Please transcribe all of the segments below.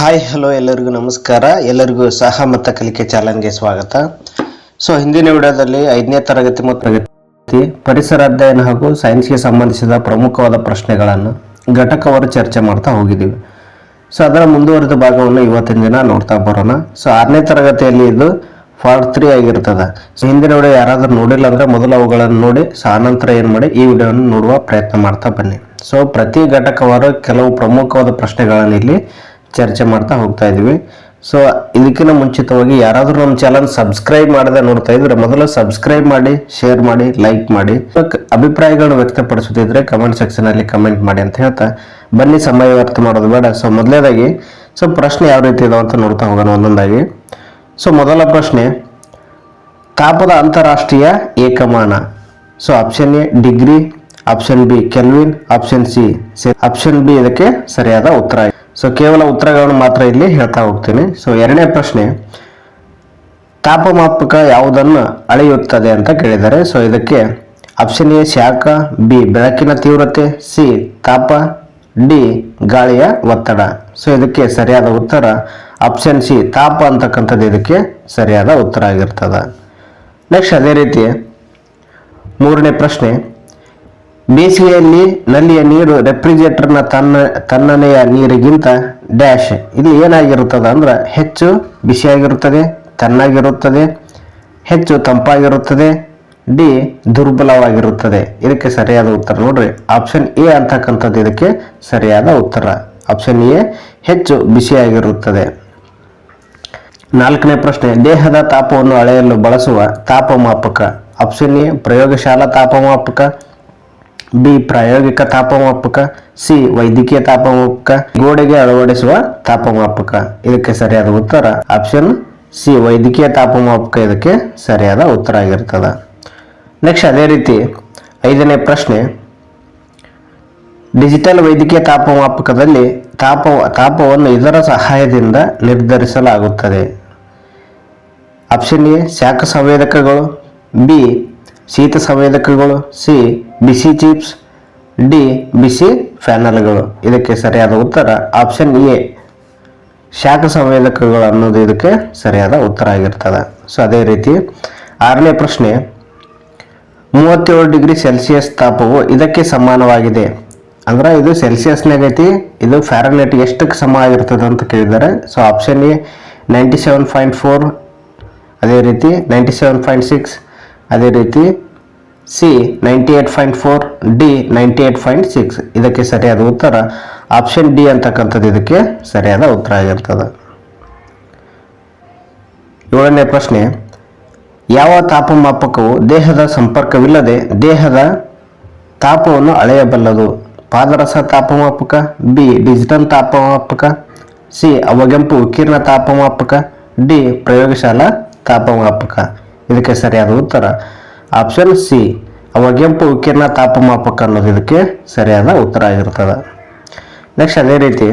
Hi hello ಎಲ್ಲರಿಗೂ ನಮಸ್ಕಾರ. ಎಲ್ಲರಿಗೂ ಸಹ ಮತ ಕಲಿಕೆ ಚಾಲನ್ಗೆ ಸ್ವಾಗತ. ಸೊ ಹಿಂದಿನ ವಿಡಿಯೋದಲ್ಲಿ ಐದನೇ ತರಗತಿ ಮತ್ತು ಪ್ರಗತಿ ಪರಿಸರ ಅಧ್ಯಯನ ಹಾಗೂ ಸೈನ್ಸ್ಗೆ ಸಂಬಂಧಿಸಿದ ಪ್ರಮುಖವಾದ ಪ್ರಶ್ನೆಗಳನ್ನು ಘಟಕವರು ಚರ್ಚೆ ಮಾಡ್ತಾ ಹೋಗಿದ್ದೀವಿ. ಸೊ ಅದರ ಮುಂದುವರೆದ ಭಾಗವನ್ನು ಇವತ್ತಿನ ದಿನ ನೋಡ್ತಾ ಬರೋಣ. ಸೊ ಆರನೇ ತರಗತಿಯಲ್ಲಿ ಇದು ಫಾರ್ ತ್ರೀ ಆಗಿರ್ತದೆ. ಸೊ ಹಿಂದಿನ ವಿಡಿಯೋ ಯಾರಾದರೂ ನೋಡಿಲ್ಲ ಅಂದ್ರೆ ಮೊದಲು ಅವುಗಳನ್ನು ನೋಡಿ ಸೊ ಆನಂತರ ಏನು ಮಾಡಿ ಈ ವಿಡಿಯೋವನ್ನು ನೋಡುವ ಪ್ರಯತ್ನ ಮಾಡ್ತಾ ಬನ್ನಿ. ಸೊ ಪ್ರತಿ ಘಟಕವಾರು ಕೆಲವು ಪ್ರಮುಖವಾದ ಪ್ರಶ್ನೆಗಳನ್ನು ಇಲ್ಲಿ ಚರ್ಚೆ ಮಾಡ್ತಾ ಹೋಗ್ತಾ ಇದೀವಿ. ಸೊ ಇದಕ್ಕಿಂತ ಮುಂಚಿತವಾಗಿ ಯಾರಾದರೂ ನಮ್ಮ ಚಾನಲ್ ಸಬ್ಸ್ಕ್ರೈಬ್ ಮಾಡದೆ ನೋಡ್ತಾ ಇದ್ರೆ ಮೊದಲು ಸಬ್ಸ್ಕ್ರೈಬ್ ಮಾಡಿ ಶೇರ್ ಮಾಡಿ ಲೈಕ್ ಮಾಡಿ. ಅಭಿಪ್ರಾಯಗಳನ್ನು ವ್ಯಕ್ತಪಡಿಸುತ್ತಿದ್ರೆ ಕಮೆಂಟ್ ಸೆಕ್ಷನ್ ಅಲ್ಲಿ ಕಮೆಂಟ್ ಮಾಡಿ ಅಂತ ಹೇಳ್ತಾ, ಬನ್ನಿ ಸಮಯ ವ್ಯರ್ಥ ಮಾಡೋದು ಬೇಡ. ಸೊ ಮೊದಲೇದಾಗಿ ಸೊ ಪ್ರಶ್ನೆ ಯಾವ ರೀತಿ ಇದಾವೆ ಅಂತ ನೋಡ್ತಾ ಹೋಗೋಣ ಒಂದೊಂದಾಗಿ. ಸೊ ಮೊದಲ ಪ್ರಶ್ನೆ, ತಾಪದ ಅಂತಾರಾಷ್ಟ್ರೀಯ ಏಕಮಾನ. So option A degree option B kelvin option C option B ಇದಕ್ಕೆ ಸರಿಯಾದ ಉತ್ತರ. ಸೊ ಕೇವಲ ಉತ್ತರಗಳನ್ನು ಮಾತ್ರ ಇಲ್ಲಿ ಹೇಳ್ತಾ ಹೋಗ್ತೀನಿ. ಸೊ ಎರಡನೇ ಪ್ರಶ್ನೆ, ತಾಪಮಾಪಕ ಯಾವುದನ್ನು ಅಳೆಯುತ್ತದೆ ಅಂತ ಕೇಳಿದ್ದಾರೆ ಸೊ ಇದಕ್ಕೆ ಆಪ್ಷನ್ ಎ ಶಾಖ, ಬಿ ಬೆಳಕಿನ ತೀವ್ರತೆ, ಸಿ ತಾಪ, ಡಿ ಗಾಳಿಯ ಒತ್ತಡ. ಸೊ ಇದಕ್ಕೆ ಸರಿಯಾದ ಉತ್ತರ ಆಪ್ಷನ್ ಸಿ ತಾಪ ಅಂತಕ್ಕಂಥದ್ದು ಇದಕ್ಕೆ ಸರಿಯಾದ ಉತ್ತರ ಆಗಿರ್ತದೆ. ನೆಕ್ಸ್ಟ್ ಅದೇ ರೀತಿ ಮೂರನೇ ಪ್ರಶ್ನೆ ಬೇಸಿಗೆಯಲ್ಲಿ ನಲ್ಲಿಯ ನೀರು ರೆಫ್ರಿಜರೇಟರ್ನ ತನ್ನ, ತನ್ನನೆಯ ನೀರಿಗಿಂತ ಡ್ಯಾಶ್. ಇಲ್ಲಿ ಏನಾಗಿರುತ್ತದೆ ಅಂದ್ರೆ ಹೆಚ್ಚು ಬಿಸಿಯಾಗಿರುತ್ತದೆ, ತಣ್ಣಗಿರುತ್ತದೆ, ಹೆಚ್ಚು ತಂಪಾಗಿರುತ್ತದೆ, ಡಿ ದುರ್ಬಲವಾಗಿರುತ್ತದೆ. ಇದಕ್ಕೆ ಸರಿಯಾದ ಉತ್ತರ ನೋಡ್ರಿ. ಆಪ್ಷನ್ ಎ ಅಂತಕ್ಕಂಥದ್ದು ಇದಕ್ಕೆ ಸರಿಯಾದ ಉತ್ತರ. ಆಪ್ಷನ್ ಎ, ಹೆಚ್ಚು ಬಿಸಿಯಾಗಿರುತ್ತದೆ. ನಾಲ್ಕನೇ ಪ್ರಶ್ನೆ, ದೇಹದ ತಾಪವನ್ನು ಅಳೆಯಲು ಬಳಸುವ ತಾಪಮಾಪಕ. ಆಪ್ಷನ್ ಎ, ಪ್ರಯೋಗಶಾಲಾ ತಾಪಮಾಪಕ. ಬಿ, ಪ್ರಾಯೋಗಿಕ ತಾಪಮಾಪಕ, ಸಿ, ವೈದ್ಯಕೀಯ ತಾಪಮಾಪಕ, ಗೋಡೆಗೆ ಅಳವಡಿಸುವ ತಾಪಮಾಪಕ. ಇದಕ್ಕೆ ಸರಿಯಾದ ಉತ್ತರ ಆಪ್ಷನ್ ಸಿ, ವೈದ್ಯಕೀಯ ತಾಪಮಾಪಕ. ಇದಕ್ಕೆ ಸರಿಯಾದ ಉತ್ತರ ಆಗಿರ್ತದೆ. ನೆಕ್ಸ್ಟ್ ಅದೇ ರೀತಿ ಐದನೇ ಪ್ರಶ್ನೆ. ಡಿಜಿಟಲ್ ವೈದ್ಯಕೀಯ ತಾಪಮಾಪಕದಲ್ಲಿ ತಾಪ, ತಾಪವನ್ನು ಇದರ ಸಹಾಯದಿಂದ ನಿರ್ಧರಿಸಲಾಗುತ್ತದೆ. ಆಪ್ಷನ್ ಎ, ಶಾಖ ಸಂವೇದಕಗಳು. ಬಿ ಶೀತ ಸಂವೇದಕಗಳು, ಸಿ, ಬಿಸಿ ಚಿಪ್ಸ್, ಡಿ, ಬಿಸಿ ಫ್ಯಾನಲ್ಗಳು ಇದಕ್ಕೆ ಸರಿಯಾದ ಉತ್ತರ ಆಪ್ಷನ್ ಎ. ಶಾಖ ಸಂವೇದಕಗಳು ಅನ್ನೋದು ಇದಕ್ಕೆ ಸರಿಯಾದ ಉತ್ತರ ಆಗಿರ್ತದೆ. ಸೊ ಅದೇ ರೀತಿ ಆರನೇ ಪ್ರಶ್ನೆ, ಮೂವತ್ತೇಳು ಡಿಗ್ರಿ ಸೆಲ್ಸಿಯಸ್ ತಾಪವು ಇದಕ್ಕೆ ಸಮಾನವಾಗಿದೆ. ಅಂದ್ರೆ ಇದು ಸೆಲ್ಸಿಯಸ್ನಾಗ ಐತಿ, ಇದು ಫ್ಯಾರನೈಟ್ ಎಷ್ಟಕ್ಕೆ ಸಮ ಆಗಿರ್ತದೆ ಅಂತ ಕೇಳಿದ್ದಾರೆ. So option A, ninety seven point four. ಅದೇ ರೀತಿ ನೈಂಟಿ ಸೆವೆನ್ ಪಾಯಿಂಟ್ ಸಿಕ್ಸ್ ಅದೇ ರೀತಿ C ninety eight point four, D ninety eight point six. ಇದಕ್ಕೆ ಸರಿಯಾದ ಉತ್ತರ, ಆಪ್ಷನ್ ಡಿ ಅಂತಕ್ಕಂಥದ್ದು ಇದಕ್ಕೆ ಸರಿಯಾದ ಉತ್ತರ ಆಗಿರ್ತದೆ. ಏಳನೇ ಪ್ರಶ್ನೆ, ಯಾವ ತಾಪಮಾಪಕವು ದೇಹದ ಸಂಪರ್ಕವಿಲ್ಲದೆ ದೇಹದ ತಾಪವನ್ನು ಅಳೆಯಬಲ್ಲದು? ಪಾದರಸ ತಾಪಮಾಪಕ, ಬಿ ಡಿಜಿಟಲ್ ತಾಪಮಾಪಕ, ಸಿ ಅವಗೆಂಪು ವಿಕಿರಣ ತಾಪಮಾಪಕ, ಡಿ ಪ್ರಯೋಗಶಾಲಾ ತಾಪಮಾಪಕ. ಇದಕ್ಕೆ ಸರಿಯಾದ ಉತ್ತರ ಆಪ್ಷನ್ ಸಿ. ಅವಗೆಂಪು ವಿಕಿರಣ ತಾಪಮಾಪಕ ಅನ್ನೋದು ಇದಕ್ಕೆ ಸರಿಯಾದ ಉತ್ತರ ಆಗಿರ್ತದೆ. ನೆಕ್ಸ್ಟ್ ಅದೇ ರೀತಿ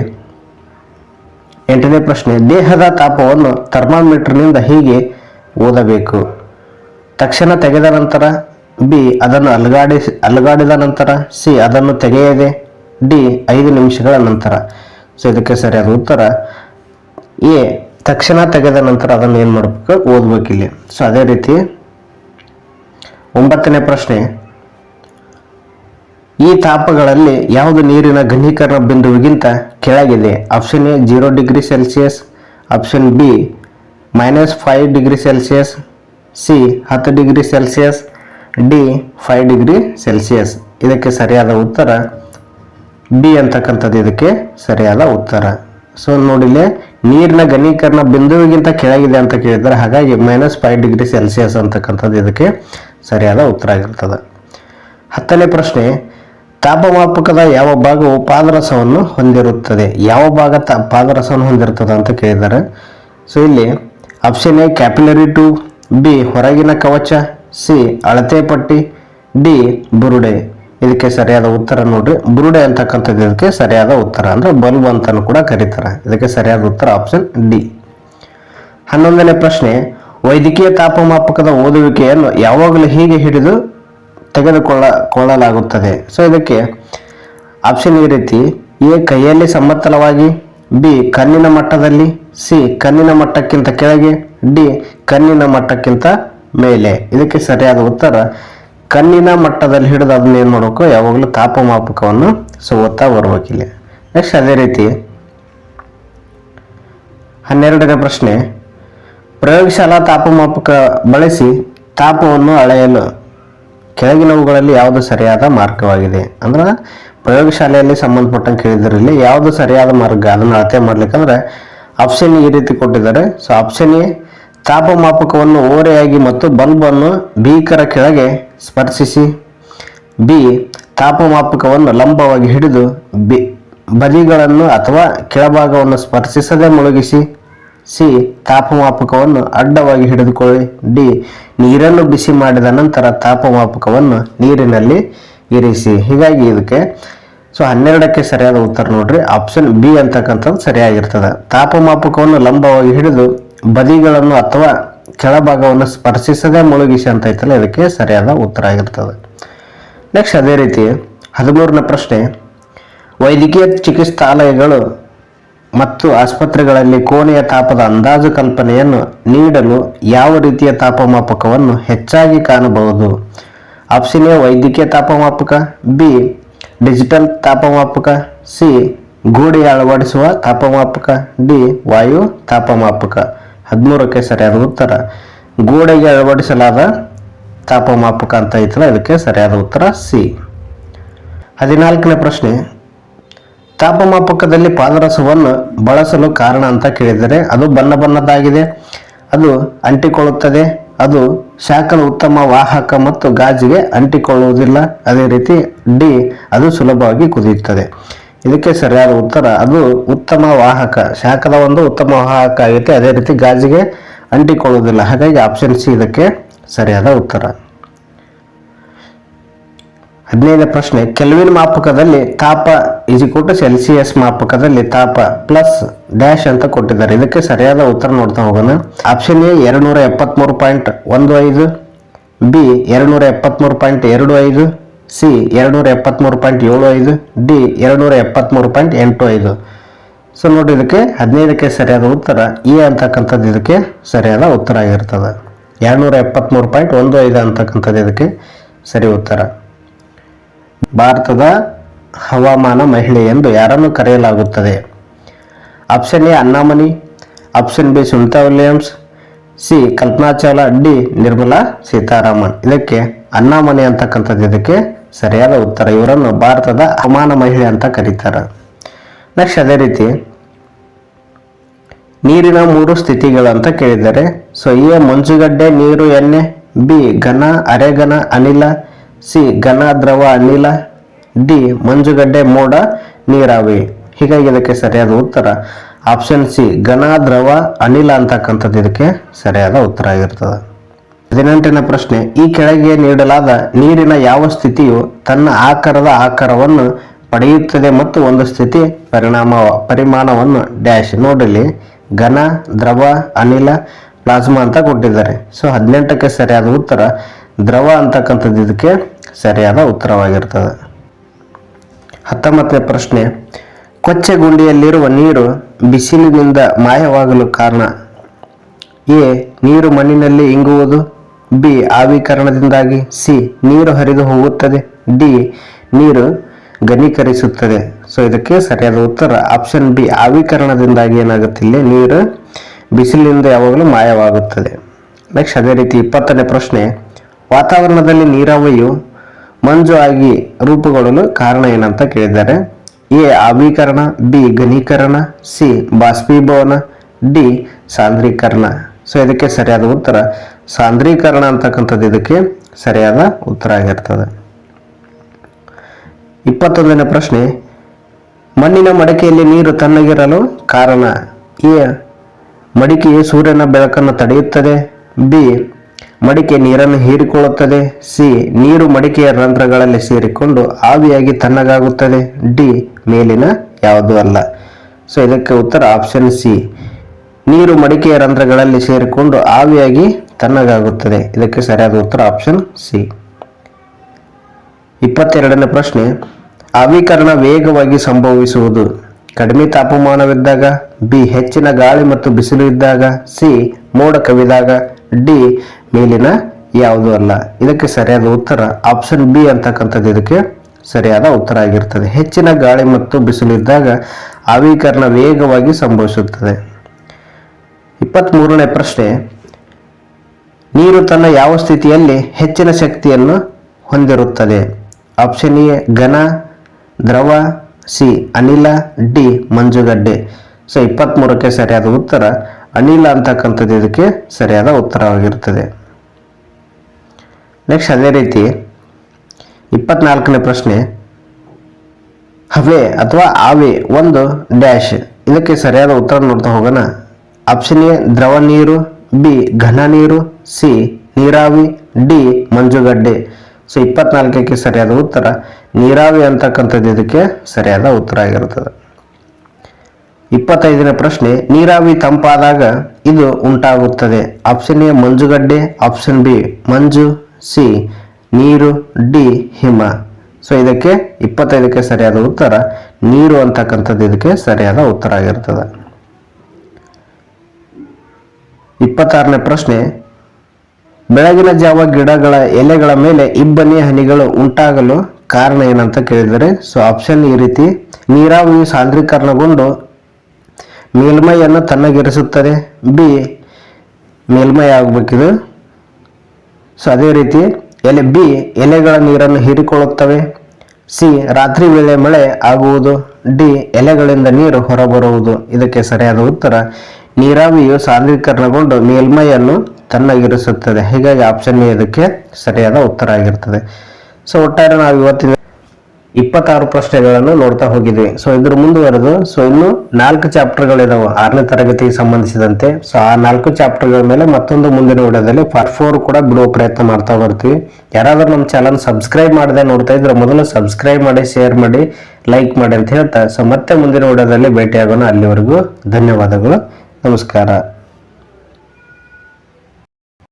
ಎಂಟನೇ ಪ್ರಶ್ನೆ, ದೇಹದ ತಾಪವನ್ನು ಥರ್ಮಾಮೀಟರ್ನಿಂದ ಹೀಗೆ ಓದಬೇಕು. ತಕ್ಷಣ ತೆಗೆದ ನಂತರ ಬಿ, ಅದನ್ನು ಅಲುಗಾಡಿ, ಅಲುಗಾಡಿದ ನಂತರ ಸಿ, ಅದನ್ನು ತೆಗೆಯದೆ ಡಿ, ಐದು ನಿಮಿಷಗಳ ನಂತರ. ಸೊ ಇದಕ್ಕೆ ಸರಿಯಾದ ಉತ್ತರ ಎ ತಕ್ಷಣ ತೆಗೆದ ನಂತರ ಅದನ್ನು ಏನು ಮಾಡಬೇಕು? ಓದ್ಬೇಕಿಲ್ಲಿ. ಸೊ ಅದೇ ರೀತಿ ಒಂಬತ್ತನೇ ಪ್ರಶ್ನೆ. ಈ ತಾಪಗಳಲ್ಲಿ ಯಾವುದು ನೀರಿನ ಘನೀಕರಣ ಬಿಂದುವಿಗಿಂತ ಕೆಳಗಿದೆ? Option A zero degree Celsius option B minus five degree Celsius C ಹತ್ತು degree Celsius D five degree Celsius ಇದಕ್ಕೆ ಸರಿಯಾದ ಉತ್ತರ ಬಿ ಅಂತಕ್ಕಂಥದ್ದು ಇದಕ್ಕೆ ಸರಿಯಾದ ಉತ್ತರ. ಸೊ ನೋಡಿಲ್ಲಿ ನೀರಿನ ಘನೀಕರಣ ಬಿಂದುವಿಗಿಂತ ಕೆಳಗಿದೆ ಅಂತ ಕೇಳಿದ್ದಾರೆ. ಹಾಗಾಗಿ ಮೈನಸ್ ಫೈವ್ ಡಿಗ್ರಿ ಸೆಲ್ಸಿಯಸ್ ಅಂತಕ್ಕಂಥದ್ದು ಇದಕ್ಕೆ ಸರಿಯಾದ ಉತ್ತರ ಆಗಿರ್ತದೆ. ಹತ್ತನೇ ಪ್ರಶ್ನೆ, ತಾಪಮಾಪಕದ ಯಾವ ಭಾಗವು ಪಾದರಸವನ್ನು ಹೊಂದಿರುತ್ತದೆ? ಯಾವ ಭಾಗ ತ, ಪಾದರಸವನ್ನು ಹೊಂದಿರುತ್ತದೆ ಅಂತ ಕೇಳಿದ್ದಾರೆ. ಸೊ ಇಲ್ಲಿ option A capillary tube B ಹೊರಗಿನ ಕವಚ ಸಿ ಅಳತೆ ಪಟ್ಟಿ ಡಿ ಬುರುಡೆ. ಇದಕ್ಕೆ ಸರಿಯಾದ ಉತ್ತರ ನೋಡ್ರಿ. ಬುರುಡೆ ಅಂತಕ್ಕಂಥದ್ದು ಇದಕ್ಕೆ ಸರಿಯಾದ ಉತ್ತರ. ಅಂದ್ರೆ ಬಲ್ಬ್ ಅಂತಾನು ಕೂಡ ಕರೀತಾರೆ. ಇದಕ್ಕೆ ಸರಿಯಾದ ಉತ್ತರ ಆಪ್ಷನ್ ಡಿ ಹನ್ನೊಂದನೇ ಪ್ರಶ್ನೆ, ವೈದ್ಯಕೀಯ ತಾಪಮಾಪಕದ ಓದುವಿಕೆಯನ್ನು ಯಾವಾಗಲೂ ಹೀಗೆ ಹಿಡಿದು ತೆಗೆದುಕೊಳ್ಳ ಕೊಳ್ಳಲಾಗುತ್ತದೆ ಸೊ ಇದಕ್ಕೆ ಆಪ್ಷನ್ ಈ ರೀತಿ. ಎ, ಕೈಯಲ್ಲಿ ಸಮತಲವಾಗಿ, ಬಿ, ಕಣ್ಣಿನ ಮಟ್ಟದಲ್ಲಿ, ಸಿ, ಕಣ್ಣಿನ ಮಟ್ಟಕ್ಕಿಂತ ಕೆಳಗೆ, ಡಿ, ಕಣ್ಣಿನ ಮಟ್ಟಕ್ಕಿಂತ ಮೇಲೆ. ಇದಕ್ಕೆ ಸರಿಯಾದ ಉತ್ತರ ಕಣ್ಣಿನ ಮಟ್ಟದಲ್ಲಿ ಹಿಡಿದು ಅದನ್ನ ಏನು ಮಾಡಬೇಕು? ಯಾವಾಗಲೂ ತಾಪಮಾಪಕವನ್ನು ಸುತ್ತಾ ಬರ್ಬೇಕಿಲ್ಲ ನೆಕ್ಸ್ಟ್ ಅದೇ ರೀತಿ ಹನ್ನೆರಡನೇ ಪ್ರಶ್ನೆ. ಪ್ರಯೋಗಶಾಲಾ ತಾಪಮಾಪಕ ಬಳಸಿ ತಾಪವನ್ನು ಅಳೆಯಲು ಕೆಳಗಿನವುಗಳಲ್ಲಿ ಯಾವುದು ಸರಿಯಾದ ಮಾರ್ಗವಾಗಿದೆ? ಅಂದ್ರೆ ಪ್ರಯೋಗಶಾಲೆಯಲ್ಲಿ ಸಂಬಂಧಪಟ್ಟಂಗೆ ಕೇಳಿದ್ರಲ್ಲಿ ಯಾವುದು ಸರಿಯಾದ ಮಾರ್ಗ? ಅದನ್ನು ಅಳತೆ ಮಾಡ್ಲಿಕ್ಕಂದ್ರೆ ಆಪ್ಷನ್ ಈ ರೀತಿ ಕೊಟ್ಟಿದ್ದಾರೆ. ಸೊ ಆಪ್ಷನ್ ಎ ತಾಪಮಾಪಕವನ್ನು ಓರೆಯಾಗಿ ಮತ್ತು ಬಲ್ಬನ್ನು ಬೀಕರ ಕೆಳಗೆ ಸ್ಪರ್ಶಿಸಿ. ಬಿ, ತಾಪಮಾಪಕವನ್ನು ಲಂಬವಾಗಿ ಹಿಡಿದು ಬಿ, ಬದಿಗಳನ್ನು ಅಥವಾ ಕೆಳಭಾಗವನ್ನು ಸ್ಪರ್ಶಿಸದೆ ಮುಳುಗಿಸಿ. ಸಿ, ತಾಪಮಾಪಕವನ್ನು ಅಡ್ಡವಾಗಿ ಹಿಡಿದುಕೊಳ್ಳಿ. ಡಿ, ನೀರನ್ನು ಬಿಸಿ ಮಾಡಿದ ನಂತರ ತಾಪಮಾಪಕವನ್ನು ನೀರಿನಲ್ಲಿ ಇರಿಸಿ. ಹೀಗಾಗಿ ಇದಕ್ಕೆ ಸೊ ಹನ್ನೆರಡಕ್ಕೆ ಸರಿಯಾದ ಉತ್ತರ ನೋಡ್ರಿ. ಆಪ್ಷನ್ ಬಿ ಅಂತಕ್ಕಂಥದ್ದು ಸರಿಯಾಗಿರ್ತದೆ. ತಾಪಮಾಪಕವನ್ನು ಲಂಬವಾಗಿ ಹಿಡಿದು ಬದಿಗಳನ್ನು ಅಥವಾ ಕೆಳಭಾಗವನ್ನು ಸ್ಪರ್ಶಿಸದೆ ಮುಳುಗಿಸಿ ಅಂತ ಐತಲ್ಲ, ಇದಕ್ಕೆ ಸರಿಯಾದ ಉತ್ತರ ಆಗಿರ್ತದೆ. ನೆಕ್ಸ್ಟ್ ಅದೇ ರೀತಿ ಹದಿಮೂರನೇ ಪ್ರಶ್ನೆ, ವೈದ್ಯಕೀಯ ಚಿಕಿತ್ಸಾಲಯಗಳು ಮತ್ತು ಆಸ್ಪತ್ರೆಗಳಲ್ಲಿ ಕೋಣೆಯ ತಾಪದ ಅಂದಾಜು ಕಲ್ಪನೆಯನ್ನು ನೀಡಲು ಯಾವ ರೀತಿಯ ತಾಪಮಾಪಕವನ್ನು ಹೆಚ್ಚಾಗಿ ಕಾಣಬಹುದು? ಆಪ್ಷನ್ ಎ, ವೈದ್ಯಕೀಯ ತಾಪಮಾಪಕ. ಬಿ ಡಿಜಿಟಲ್ ತಾಪಮಾಪಕ. ಸಿ ಗೋಡೆಯ ಅಳವಡಿಸುವ ತಾಪಮಾಪಕ. ಡಿ ವಾಯು ತಾಪಮಾಪಕ. ಹದಿಮೂರಕ್ಕೆ ಸರಿಯಾದ ಉತ್ತರ. ಗೋಡೆಗೆ ಅಳವಡಿಸಲಾದ ತಾಪಮಾಪಕ ಅಂತ ಐತಲ್ಲ ಇದಕ್ಕೆ ಸರಿಯಾದ ಉತ್ತರ ಸಿ ಹದಿನಾಲ್ಕನೇ ಪ್ರಶ್ನೆ. ತಾಪಮಾಪಕದಲ್ಲಿ ಪಾದರಸವನ್ನು ಬಳಸಲು ಕಾರಣ ಅಂತ ಕೇಳಿದರೆ ಅದು ಬಣ್ಣ ಬಣ್ಣದಾಗಿದೆ ಅದು ಅಂಟಿಕೊಳ್ಳುತ್ತದೆ, ಅದು ಶಾಖದ ಉತ್ತಮ ವಾಹಕ ಮತ್ತು ಗಾಜಿಗೆ ಅಂಟಿಕೊಳ್ಳುವುದಿಲ್ಲ. ಅದೇ ರೀತಿ ಡಿ ಅದು ಸುಲಭವಾಗಿ ಕುದಿಯುತ್ತದೆ. ಇದಕ್ಕೆ ಸರಿಯಾದ ಉತ್ತರ, ಅದು ಉತ್ತಮ ವಾಹಕ. ಶಾಖದ ಒಂದು ಉತ್ತಮ ವಾಹಕ ಆಗೈತೆ, ಅದೇ ರೀತಿ ಗಾಜಿಗೆ ಅಂಟಿಕೊಳ್ಳುವುದಿಲ್ಲ ಹಾಗಾಗಿ ಆಪ್ಷನ್ ಸಿ ಇದಕ್ಕೆ ಸರಿಯಾದ ಉತ್ತರ. ಹದಿನೈದನೇ ಪ್ರಶ್ನೆ, ಕೆಲ್ವಿನ್ ಮಾಪಕದಲ್ಲಿ ತಾಪ ಇಜಿಕೊಟ್ಟು ಸೆಲ್ಸಿಯಸ್ ಮಾಪಕದಲ್ಲಿ ತಾಪ ಪ್ಲಸ್ ಡ್ಯಾಶ್ ಅಂತ ಕೊಟ್ಟಿದ್ದಾರೆ. ಇದಕ್ಕೆ ಸರಿಯಾದ ಉತ್ತರ ನೋಡ್ತಾ ಹೋಗೋಣ. ಆಪ್ಷನ್ ಎ ಎರಡ್ನೂರ ಎಪ್ಪತ್ಮೂರು ಪಾಯಿಂಟ್ ಒಂದು ಐದು. ಬಿ ಎಪ್ಪತ್ಮೂರು ಪಾಯಿಂಟ್ ಎರಡು ಐದು. ಸಿ, ಎರಡ್ನೂರ ಎಪ್ಪತ್ಮೂರು ಪಾಯಿಂಟ್ ಏಳು ಐದು, ಡಿ, ಎರಡುನೂರ ಎಪ್ಪತ್ಮೂರು ಪಾಯಿಂಟ್ ಎಂಟು ಐದು. ಸೊ ನೋಡಿ ಇದಕ್ಕೆ ಹದಿನೈದಕ್ಕೆ ಸರಿಯಾದ ಉತ್ತರ ಇ ಅಂತಕ್ಕಂಥದ್ದು ಇದಕ್ಕೆ ಸರಿಯಾದ ಉತ್ತರ ಆಗಿರ್ತದೆ. ಎರಡುನೂರ ಎಪ್ಪತ್ಮೂರು ಪಾಯಿಂಟ್ ಒಂದು ಐದು ಅಂತಕ್ಕಂಥದ್ದು ಇದಕ್ಕೆ ಸರಿ ಉತ್ತರ. ಭಾರತದ ಹವಾಮಾನ ಮಹಿಳೆ ಎಂದು ಯಾರನ್ನು ಕರೆಯಲಾಗುತ್ತದೆ? Option A Annamani option B, Sunita Williams. C Kalpana Chawla D, Nirmala Sitharaman. ಇದಕ್ಕೆ ಅಣ್ಣಾಮಣಿ ಅಂತಕ್ಕಂಥದ್ದು ಇದಕ್ಕೆ ಸರಿಯಾದ ಉತ್ತರ. ಇವರನ್ನು ಭಾರತದ ಅವಮಾನ ಮಹಿಳೆ ಅಂತ ಕರೀತಾರೆ. ನೆಕ್ಸ್ಟ್ ಅದೇ ರೀತಿ, ನೀರಿನ ಮೂರು ಸ್ಥಿತಿಗಳು ಅಂತ ಕೇಳಿದ್ದಾರೆ. ಸೊ ಎ, ಮಂಜುಗಡ್ಡೆ, ನೀರು, ಎಣ್ಣೆ, ಬಿ, ಘನ, ಅರೆಘನ, ಅನಿಲ, ಸಿ, ಘನ, ದ್ರವ, ಅನಿಲ, ಡಿ, ಮಂಜುಗಡ್ಡೆ, ಮೋಡ ನೀರಾವಿ ಹೀಗಾಗಿ ಇದಕ್ಕೆ ಸರಿಯಾದ ಉತ್ತರ. ಆಪ್ಷನ್ ಸಿ, ಘನ, ದ್ರವ, ಅನಿಲ ಅಂತಕ್ಕಂಥದ್ದು ಇದಕ್ಕೆ ಸರಿಯಾದ ಉತ್ತರ ಆಗಿರ್ತದೆ. ಹದಿನೆಂಟನೇ ಪ್ರಶ್ನೆ, ಈ ಕೆಳಗೆ ನೀಡಲಾದ ನೀರಿನ ಯಾವ ಸ್ಥಿತಿಯು ತನ್ನ ಆಕಾರದ ಆಕಾರವನ್ನು ಪಡೆಯುತ್ತದೆ ಮತ್ತು ಒಂದು ಸ್ಥಿತಿ ಪರಿಣಾಮ ಪರಿಮಾಣವನ್ನು ಡ್ಯಾಶ್ ನೋಡಲಿ. ಘನ, ದ್ರವ, ಅನಿಲ, ಪ್ಲಾಸ್ಮಾ ಅಂತ ಕೊಟ್ಟಿದ್ದಾರೆ. ಸೊ, ಹದಿನೆಂಟಕ್ಕೆ ಸರಿಯಾದ ಉತ್ತರ ದ್ರವ ಅಂತಕ್ಕಂಥದ್ದು ಇದಕ್ಕೆ ಸರಿಯಾದ ಉತ್ತರವಾಗಿರ್ತದೆ. ಹತ್ತೊಂಬತ್ತನೇ ಪ್ರಶ್ನೆ ಕೊಚ್ಚೆ ಗುಂಡಿಯಲ್ಲಿರುವ ನೀರು ಬಿಸಿಲಿನಿಂದ ಮಾಯವಾಗಲು ಕಾರಣ ಎ, ನೀರು ಮಣ್ಣಿನಲ್ಲಿ ಇಂಗುವುದು ಬಿ, ಆವಿಕರಣದಿಂದಾಗಿ ಸಿ, ನೀರು ಹರಿದು ಹೋಗುತ್ತದೆ. ಡಿ, ನೀರು ಘನೀಕರಿಸುತ್ತದೆ. ಸೊ ಇದಕ್ಕೆ ಸರಿಯಾದ ಉತ್ತರ ಆಪ್ಷನ್ ಬಿ ಆವಿಕರಣದಿಂದಾಗಿ ಏನಾಗುತ್ತೆ? ಇಲ್ಲಿ ನೀರು ಬಿಸಿಲಿನಿಂದ ಯಾವಾಗಲೂ ಮಾಯವಾಗುತ್ತದೆ. ನೆಕ್ಸ್ಟ್ ಅದೇ ರೀತಿ ಇಪ್ಪತ್ತನೇ ಪ್ರಶ್ನೆ, ವಾತಾವರಣದಲ್ಲಿ ನೀರಾವರಿಯು ಮಂಜು ಆಗಿ ರೂಪುಗೊಳ್ಳಲು ಕಾರಣ ಏನಂತ ಕೇಳಿದ್ದಾರೆ. ಎ, ಆವೀಕರಣ, ಬಿ, ಘನೀಕರಣ, ಸಿ, ಬಾಷ್ಪೀಭವನ, ಡಿ, ಸಾಂದ್ರೀಕರಣ. ಸೊ ಇದಕ್ಕೆ ಸರಿಯಾದ ಉತ್ತರ ಸಾಂದ್ರೀಕರಣ ಅಂತಕ್ಕಂಥದ್ದು ಇದಕ್ಕೆ ಸರಿಯಾದ ಉತ್ತರ ಆಗಿರ್ತದೆ. ಇಪ್ಪತ್ತೊಂದನೇ ಪ್ರಶ್ನೆ, ಮಣ್ಣಿನ ಮಡಕೆಯಲ್ಲಿ ನೀರು ತಣ್ಣಗಿರಲು ಕಾರಣ ಎ ಮಡಿಕೆ ಸೂರ್ಯನ ಬೆಳಕನ್ನು ತಡೆಯುತ್ತದೆ. ಬಿ, ಮಡಿಕೆ ನೀರನ್ನು ಹೀರಿಕೊಳ್ಳುತ್ತದೆ. ಸಿ, ನೀರು ಮಡಿಕೆಯ ರಂಧ್ರಗಳಲ್ಲಿ ಸೇರಿಕೊಂಡು ಆವಿಯಾಗಿ ತಣ್ಣಗಾಗುತ್ತದೆ. ಡಿ, ಮೇಲಿನ ಯಾವುದೂ ಅಲ್ಲ. ಸೊ ಇದಕ್ಕೆ ಉತ್ತರ ಆಪ್ಷನ್ ಸಿ. ನೀರು ಮಡಿಕೆಯ ರಂಧ್ರಗಳಲ್ಲಿ ಸೇರಿಕೊಂಡು ಆವಿಯಾಗಿ ತಣ್ಣಗಾಗುತ್ತದೆ. ಇದಕ್ಕೆ ಸರಿಯಾದ ಉತ್ತರ ಆಪ್ಷನ್ ಸಿ ಇಪ್ಪತ್ತೆರಡನೇ ಪ್ರಶ್ನೆ, ಆವಿಕರಣ ವೇಗವಾಗಿ ಸಂಭವಿಸುವುದು ಕಡಿಮೆ ತಾಪಮಾನವಿದ್ದಾಗ, ಬಿ ಹೆಚ್ಚಿನ ಗಾಳಿ ಮತ್ತು ಬಿಸಿಲು ಇದ್ದಾಗ, ಸಿ ಮೋಡ ಕವಿದಾಗ, ಡಿ ಮೇಲಿನ ಯಾವುದೂ ಅಲ್ಲ. ಇದಕ್ಕೆ ಸರಿಯಾದ ಉತ್ತರ ಆಪ್ಷನ್ ಬಿ ಅಂತಕ್ಕಂಥದ್ದು ಇದಕ್ಕೆ ಸರಿಯಾದ ಉತ್ತರ ಆಗಿರ್ತದೆ. ಹೆಚ್ಚಿನ ಗಾಳಿ ಮತ್ತು ಬಿಸಿಲು ಇದ್ದಾಗ ಆವೀಕರಣ ವೇಗವಾಗಿ ಸಂಭವಿಸುತ್ತದೆ. ಇಪ್ಪತ್ತ್ಮೂರನೇ ಪ್ರಶ್ನೆ ನೀರು ತನ್ನ ಯಾವ ಸ್ಥಿತಿಯಲ್ಲಿ ಹೆಚ್ಚಿನ ಶಕ್ತಿಯನ್ನು ಹೊಂದಿರುತ್ತದೆ? ಆಪ್ಷನ್ ಎ, ಘನ, ದ್ರವ, ಸಿ, ಅನಿಲ, ಡಿ, ಮಂಜುಗಡ್ಡೆ. ಸೊ ಇಪ್ಪತ್ತ್ಮೂರಕ್ಕೆ ಸರಿಯಾದ ಉತ್ತರ, ಅನಿಲ ಅಂತಕ್ಕಂಥದ್ದು ಇದಕ್ಕೆ ಸರಿಯಾದ ಉತ್ತರವಾಗಿರುತ್ತದೆ. ನೆಕ್ಸ್ಟ್ ಅದೇ ರೀತಿ, ಇಪ್ಪತ್ನಾಲ್ಕನೇ ಪ್ರಶ್ನೆ, ಹವೆ ಅಥವಾ ಆವೆ ಒಂದು ಡ್ಯಾಶ್ ಇದಕ್ಕೆ ಸರಿಯಾದ ಉತ್ತರ ನೋಡ್ತಾ ಹೋಗೋಣ. ಆಪ್ಷನ್ ಎ, ದ್ರವ ನೀರು ಬಿ, ಘನ ನೀರು, ಸಿ, ನೀರಾವಿ, ಡಿ, ಮಂಜುಗಡ್ಡೆ. ಸೊ, ಇಪ್ಪತ್ನಾಲ್ಕಕ್ಕೆ ಸರಿಯಾದ ಉತ್ತರ. ನೀರಾವಿ ಅಂತಕ್ಕಂಥದ್ದು ಇದಕ್ಕೆ ಸರಿಯಾದ ಉತ್ತರ ಆಗಿರುತ್ತದೆ. ಇಪ್ಪತ್ತೈದನೇ ಪ್ರಶ್ನೆ, ನೀರಾವಿ ತಂಪಾದಾಗ ಇದು ಉಂಟಾಗುತ್ತದೆ. ಆಪ್ಷನ್ ಎ, ಮಂಜುಗಡ್ಡೆ. ಆಪ್ಷನ್ ಬಿ, ಮಂಜು. ಸಿ, ನೀರು. ಡಿ, ಹಿಮ. ಸೊ, ಇದಕ್ಕೆ ಇಪ್ಪತ್ತೈದಕ್ಕೆ ಸರಿಯಾದ ಉತ್ತರ. ನೀರು ಅಂತಕ್ಕಂಥದ್ದು ಇದಕ್ಕೆ ಸರಿಯಾದ ಉತ್ತರ ಆಗಿರ್ತದೆ ಇಪ್ಪತ್ತಾರನೇ ಪ್ರಶ್ನೆ, ಬೆಳಗಿನ ಜಾವ ಗಿಡಗಳ ಎಲೆಗಳ ಮೇಲೆ ಇಬ್ಬನಿ ಹನಿಗಳು ಉಂಟಾಗಲು ಕಾರಣ ಏನಂತ ಕೇಳಿದರೆ, ಸೊ ಆಪ್ಷನ್ ಈ ರೀತಿ ನೀರಾವರಿಯು ಸಾಂದ್ರೀಕರಣಗೊಂಡು ಮೇಲ್ಮೈಯನ್ನು ತಣ್ಣಗಿರಿಸುತ್ತದೆ. ಬಿ ಮೇಲ್ಮೈ ಆಗಬೇಕಿದು. ಸೊ ಅದೇ ರೀತಿ, ಎಲೆ ಬಿ ಎಲೆಗಳ ನೀರನ್ನು ಹೀರಿಕೊಳ್ಳುತ್ತವೆ. ಸಿ ರಾತ್ರಿ ವೇಳೆ ಮಳೆ ಆಗುವುದು. ಡಿ ಎಲೆಗಳಿಂದ ನೀರು ಹೊರಬರುವುದು. ಇದಕ್ಕೆ ಸರಿಯಾದ ಉತ್ತರ ನೀರಾವಿಯು ಸಾಂದ್ರೀಕರಣಗೊಂಡು ಮೇಲ್ಮೈಯನ್ನು ತಣ್ಣಗಿರಿಸುತ್ತದೆ. ಹೀಗಾಗಿ ಆಪ್ಷನ್ ಎ ಇದಕ್ಕೆ ಸರಿಯಾದ ಉತ್ತರ ಆಗಿರ್ತದೆ. ಸೊ, ಒಟ್ಟಾರೆ ನಾವು ಇವತ್ತಿನ ಇಪ್ಪತ್ತಾರು ಪ್ರಶ್ನೆಗಳನ್ನು ನೋಡ್ತಾ ಹೋಗಿದ್ವಿ. ಸೊ, ಇದ್ರ ಮುಂದುವರೆದು, ಸೊ, ಇನ್ನು ನಾಲ್ಕು ಚಾಪ್ಟರ್ಗಳಿದಾವೆ. ಆರನೇ ತರಗತಿಗೆ ಸಂಬಂಧಿಸಿದಂತೆ. ಸೊ, ಆ ನಾಲ್ಕು ಚಾಪ್ಟರ್ಗಳ ಮೇಲೆ ಮತ್ತೊಂದು ಮುಂದಿನ ವಿಡಿಯೋದಲ್ಲಿ ಪಾರ್ಟ್ ಫೋರ್ ಕೂಡ ಬಿಡುವ ಪ್ರಯತ್ನ ಮಾಡ್ತಾ ಬರ್ತೀವಿ. ಯಾರಾದರೂ ನಮ್ಮ ಚಾನಲ್ ಸಬ್ಸ್ಕ್ರೈಬ್ ಮಾಡದೆ ನೋಡ್ತಾ ಇದ್ರೆ ಮೊದಲು ಸಬ್ಸ್ಕ್ರೈಬ್ ಮಾಡಿ, ಶೇರ್ ಮಾಡಿ, ಲೈಕ್ ಮಾಡಿ ಅಂತ ಹೇಳ್ತಾ. ಸೊ, ಮತ್ತೆ ಮುಂದಿನ ವಿಡಿಯೋದಲ್ಲಿ ಭೇಟಿಯಾಗೋಣ. ಅಲ್ಲಿವರೆಗೂ ಧನ್ಯವಾದಗಳು. ನಮಸ್ಕಾರ.